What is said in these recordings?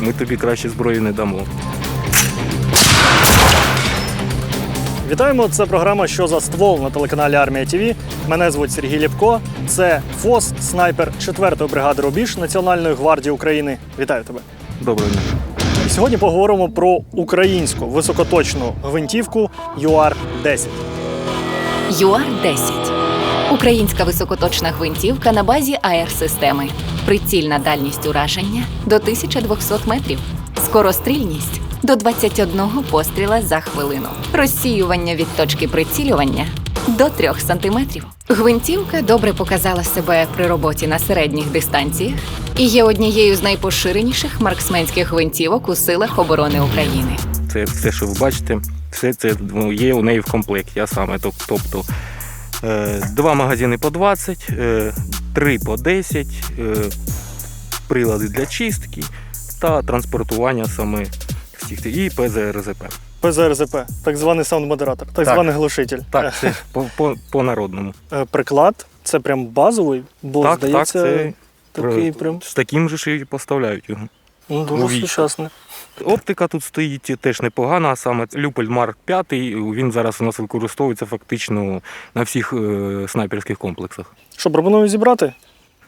Ми тобі краще зброї не дамо. Вітаємо! Це програма Що за ствол на телеканалі Армія ТВ. Мене звуть Сергій Ліпко. Це ФОС, снайпер 4-ї бригади Рубіж Національної гвардії України. Вітаю тебе! Доброго дня. Сьогодні поговоримо про українську високоточну гвинтівку UR-10. ЮАР-10 українська високоточна гвинтівка на базі АР-системи. Прицільна дальність ураження до 1200 метрів. Скорострільність до 21 постріла за хвилину. Розсіювання від точки прицілювання до 3 сантиметрів. Гвинтівка добре показала себе при роботі на середніх дистанціях і є однією з найпоширеніших марксменських гвинтівок у силах оборони України. Це все, що ви бачите, все це ну, є у неї в комплекті. А саме тобто е, два магазини по 20, е, три по 10, е, прилади для чистки та транспортування саме всіх і ПЗРЗП. ПЗРЗП, так званий саунд-модератор, так, Так. званий глушитель. Так, це по, по, по народному. Е, Приклад це прям базовий, бо так, здається, так, це такий прям з таким же ж і поставляють його. ну, дуже сучасний. Оптика тут стоїть теж непогана, а саме Люпель Марк 5, він зараз у нас використовується фактично на всіх е, снайперських комплексах. Що пропоную зібрати?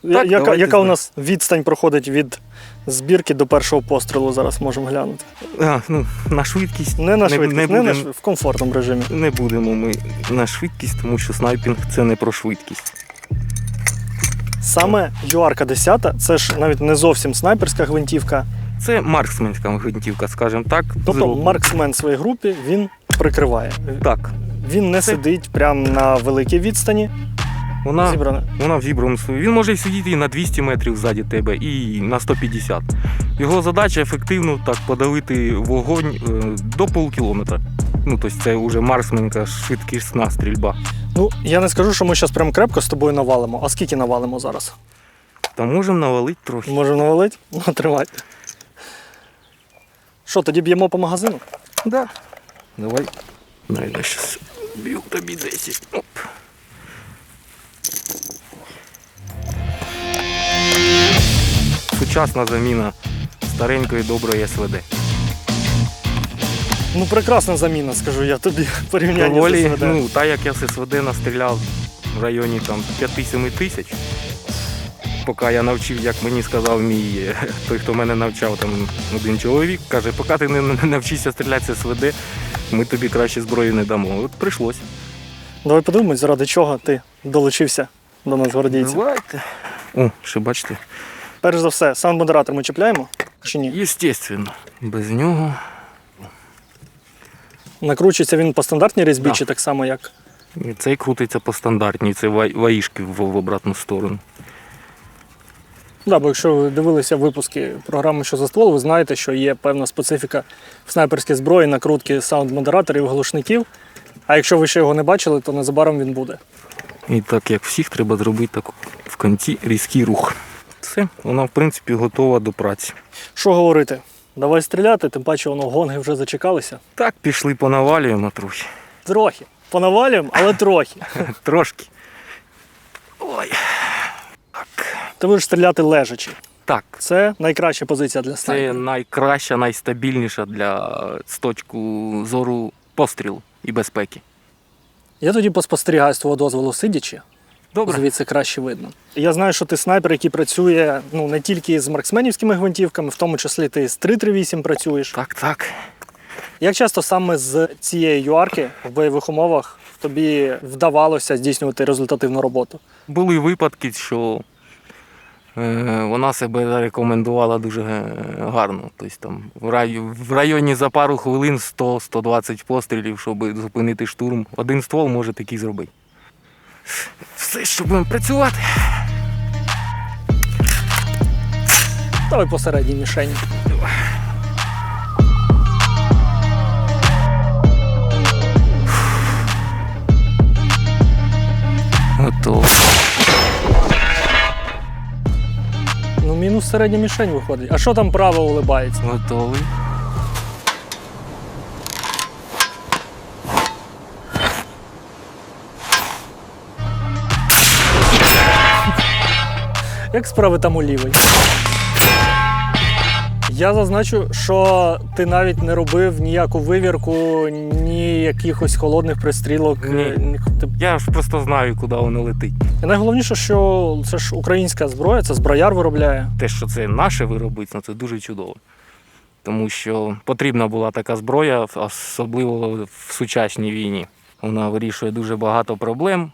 Я- Так, яка яка у нас відстань проходить від збірки до першого пострілу? Зараз можемо глянути. А, ну, на швидкість Не на швидкість, не, не, на будем- швид- в комфортному режимі. не будемо ми на швидкість, тому що снайпінг це не про швидкість. Саме юарка 10 це ж навіть не зовсім снайперська гвинтівка. Це марксменська гвинтівка, скажімо так. Тобто марксмен в своїй групі він прикриває. Так, Він не Це- сидить прямо на великій відстані. Вона, Зібрана. вона в зібраному. Він може сидіти і на 200 метрів ззаді тебе, і на 150. Його задача ефективно так подавити вогонь е, до полкілометра. Ну, тобто це вже марксменка швидкісна стрільба. Ну, я не скажу, що ми зараз прям крепко з тобою навалимо. А скільки навалимо зараз? Та можемо навалити трохи. Можемо навалити? Ну, тримай. Що, тоді б'ємо по магазину? Да. Давай. Я зараз б'ю тобі 10. Оп. Сучасна заміна старенької доброї СВД. Ну, прекрасна заміна, скажу я тобі Доволі, з СВД. ну, та як я з СВД настріляв в районі там 5-7 тисяч. Поки я навчив, як мені сказав мій е, той, хто мене навчав, там один чоловік, каже, поки ти не, навчишся стріляти з СВД, ми тобі краще зброї не дамо. От прийшлось. Давай подумай, заради чого ти долучився до нас гвардійців. Давайте. О, ще бачите. Перш за все, саунд-модератор ми чіпляємо чи ні? Єстественно. Без нього. Накручується він по стандартній різьбі, Да. чи так само, як. І Цей крутиться по стандартній, це ваїшки в, в обратну сторону. Да, бо якщо ви дивилися випуски програми Що за ствол, ви знаєте, що є певна специфіка в снайперській зброї, накрутки саунд-модераторів, глушників. А якщо ви ще його не бачили, то незабаром він буде. І так як всіх, треба зробити так в кінці різкий рух. Все, вона в принципі готова до праці. Що говорити? Давай стріляти, тим паче воно гонги вже зачекалися. Так, пішли понавалюємо трохи. Трохи. Понавалюємо, але трохи. Трошки. Ой. Так. Ти будеш стріляти лежачи. Так. Це найкраща позиція для Це найкраща, найстабільніша для з точку зору пострілу і безпеки. Я тоді поспостерігаю з твого дозволу сидячи, Добре. звідси краще видно. Я знаю, що ти снайпер, який працює ну, не тільки з марксменівськими гвинтівками, в тому числі ти з 338 працюєш. Так, так. Як часто саме з цієї юарки в бойових умовах тобі вдавалося здійснювати результативну роботу? Були випадки, що е, вона себе зарекомендувала дуже е, гарно. Тобто там в, рай, в районі за пару хвилин 100-120 пострілів, щоб зупинити штурм. Один ствол може такий зробити. Все, що будемо працювати. Давай посередній мішені. Готово. Ну, мінус середня мішень виходить. А що там право улибається? Готовий. Як справи там у лівий? Я зазначу, що ти навіть не робив ніяку вивірку, ні якихось холодних пристрілок. Ні. е, ти- Я ж просто знаю, куди воно летить. І найголовніше, що це ж українська зброя, це зброяр виробляє. Те, що це наше виробництво, це дуже чудово. Тому що потрібна була така зброя, особливо в сучасній війні. Вона вирішує дуже багато проблем.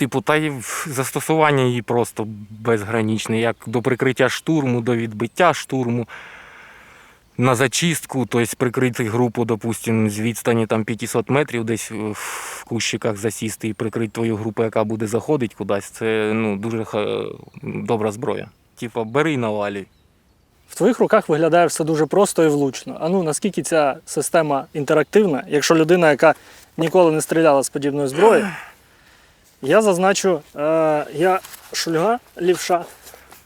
Типу, та й застосування її просто безгранічне, як до прикриття штурму, до відбиття штурму, на зачистку, тобто прикрити групу, допустимо, з відстані там 500 метрів, десь в кущиках засісти і прикрити твою групу, яка буде заходити кудись. Це ну, дуже добра зброя. Типа, бери і навалюй. В твоїх руках виглядає все дуже просто і влучно. А ну наскільки ця система інтерактивна, якщо людина, яка ніколи не стріляла з подібної зброї, я зазначу, е, я шульга лівша.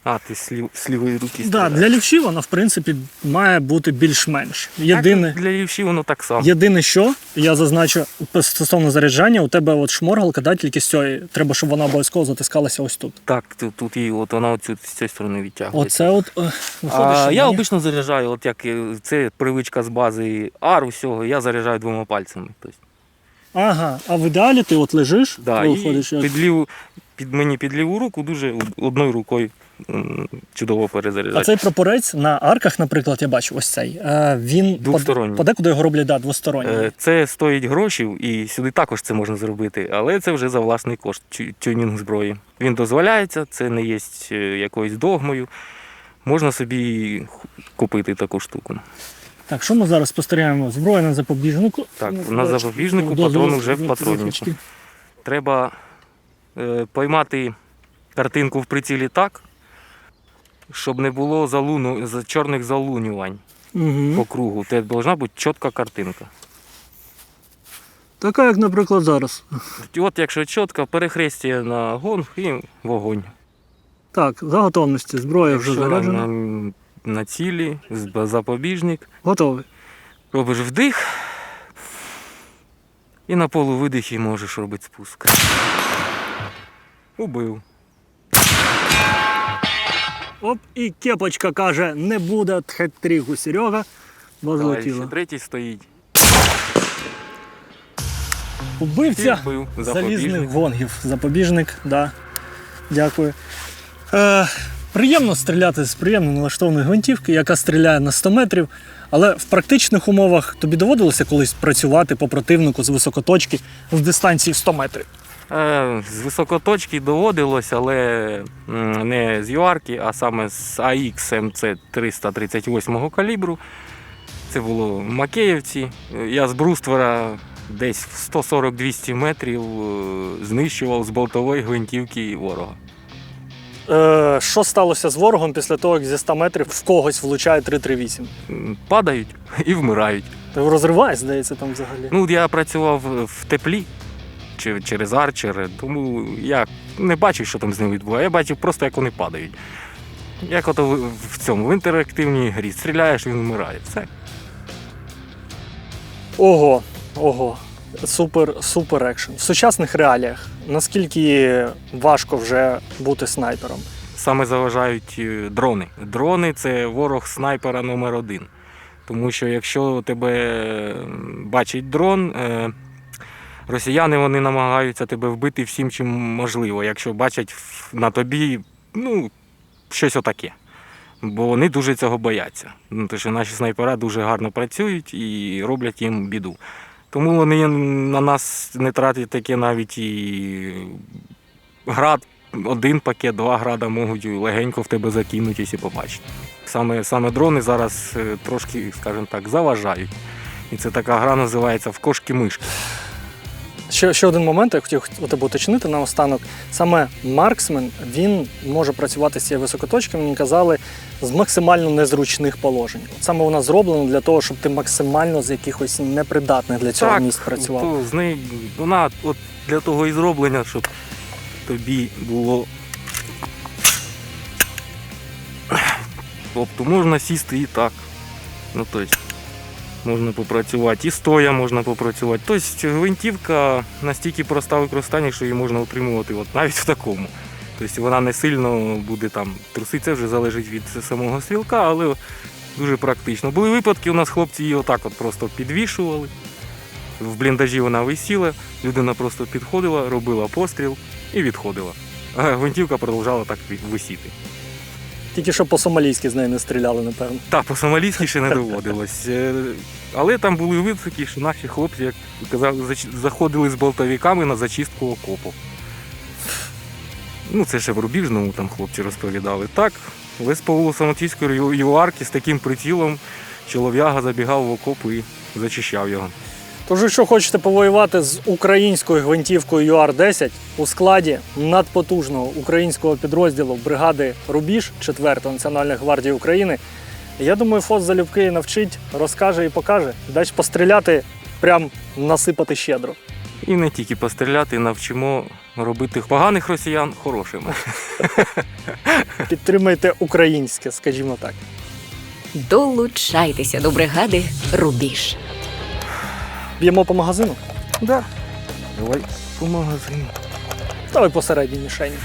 А, ти з, лів, з лівої руки Да, стріляєш. для лівші вона, в принципі, має бути більш-менш. Єдине, Так, для лівші воно так само. єдине, що я зазначу стосовно заряджання, у тебе от шморгалка, да, тільки з цієї. Треба, щоб вона обов'язково затискалася ось тут. Так, тут, тут її, от вона оцю, з цієї сторони відтягує. Оце от е, виходить, А я мені- обично заряджаю, от як е, це привичка з бази ар усього, я заряджаю двома пальцями. Тобто, Ага, а в ідеалі ти от лежиш, да, виходиш, і як... під, ліву, під мені під ліву руку дуже одною рукою м, чудово перезаряджати. А цей прапорець на арках, наприклад, я бачу ось цей. е, Він Двосторонній. под- подекуди його роблять да, двосторонній. Е, Це стоїть грошей, і сюди також це можна зробити, але це вже за власний кошт тю- тюнінг зброї. Він дозволяється, це не є е, якоюсь догмою. Можна собі купити таку штуку. Так, що ми зараз спостерігаємо? Зброя на запобіжнику. Так, Ну, на запобіжнику патрон вже в від Треба е, поймати картинку в прицілі так, щоб не було залуну, чорних залунювань Мгм. по кругу. Це повинна бути чітка картинка. Така, як, наприклад, зараз. От якщо чітко, перехрестя на гонг і вогонь. Так, за готовності. Зброя вже Якщо на, заряджена. На, цілі, запобіжник, Готовий. робиш вдих і на полу видихі можеш робити спуск. Убив. Оп, і кепочка каже, не буде хет-тріку Серега. Бо злетіло. ще третій стоїть. Убивця залізних Запобіжник. гонгів. Запобіжник, да. Дякую. Е, приємно стріляти з приємно налаштованої гвинтівки, яка стріляє на 100 метрів. Але в практичних умовах тобі доводилося колись працювати по противнику з високоточки в дистанції 100 метрів. Е, З високоточки доводилось, але не з юарки, а саме з AX МЦ 338 калібру. Це було в Макеївці. Я з бруствера десь в 140-200 метрів е, знищував з болтової гвинтівки ворога. Е, що сталося з ворогом після того, як зі 100 метрів в когось влучає 338? М, Падають і вмирають. Ти розриває, здається, там взагалі. Ну, я працював в теплі чи через арчер, тому я не бачив, що там з ним відбувається. Я бачив просто, як вони падають. Як ото в- в цьому, в інтерактивній грі. Стріляєш, він вмирає. Все. Ого, ого. Супер, супер екшен. В сучасних реаліях наскільки важко вже бути снайпером? Саме заважають е, дрони. Дрони це ворог снайпера номер один. Тому що якщо тебе м, бачить дрон, е, росіяни вони намагаються тебе вбити всім, чим можливо, якщо бачать на тобі ну, щось отаке. Бо вони дуже цього бояться. Ну, тому що наші снайпера дуже гарно працюють і роблять їм біду. Тому вони на нас не тратять таке навіть і град, один пакет, два града можуть легенько в тебе закинутися і побачити. Саме, саме дрони зараз е, трошки, скажімо так, заважають. І це така гра називається в кошки-мишки. Ще, ще один момент, я хотів у тебе уточнити наостанок. Саме марксмен він може працювати з цієї високоточки, мені казали, з максимально незручних положень. От саме вона зроблена для того, щоб ти максимально з якихось непридатних для цього місць працював. То з неї вона от для того і зроблена, щоб тобі було. Тобто можна сісти і так. Ну, тобто, можна попрацювати і стоя можна попрацювати. Тобто гвинтівка настільки проста в використанні, що її можна утримувати от навіть в такому. Тобто вона не сильно буде там труситися, вже залежить від самого стрілка, але дуже практично. Були випадки, у нас хлопці її отак от просто підвішували. В бліндажі вона висіла, людина просто підходила, робила постріл і відходила. А гвинтівка продовжала так висіти. Тільки що по-сомалійськи з неї не стріляли, напевно. Так, по сомалійськи ще не доводилось. Е, Але там були випадки, що наші хлопці, як казали, заходили з болтовиками на зачистку окопу. Ну, це ще в Рубіжному там хлопці розповідали. Так, в СПУ Самотійської ю- ЮАРки з таким прицілом чолов'яга забігав в окоп і зачищав його. Тож, якщо хочете повоювати з українською гвинтівкою ЮАР-10 у складі надпотужного українського підрозділу бригади Рубіж 4-ї Національної гвардії України, я думаю, ФОС залюбки навчить, розкаже і покаже. Дасть постріляти, прям насипати щедро. І не тільки постріляти, навчимо робити поганих росіян хорошими. Підтримайте українське, скажімо так. Долучайтеся до бригади Рубіж. Б'ємо по магазину. Да. Давай по магазину. Давай посередній мішені.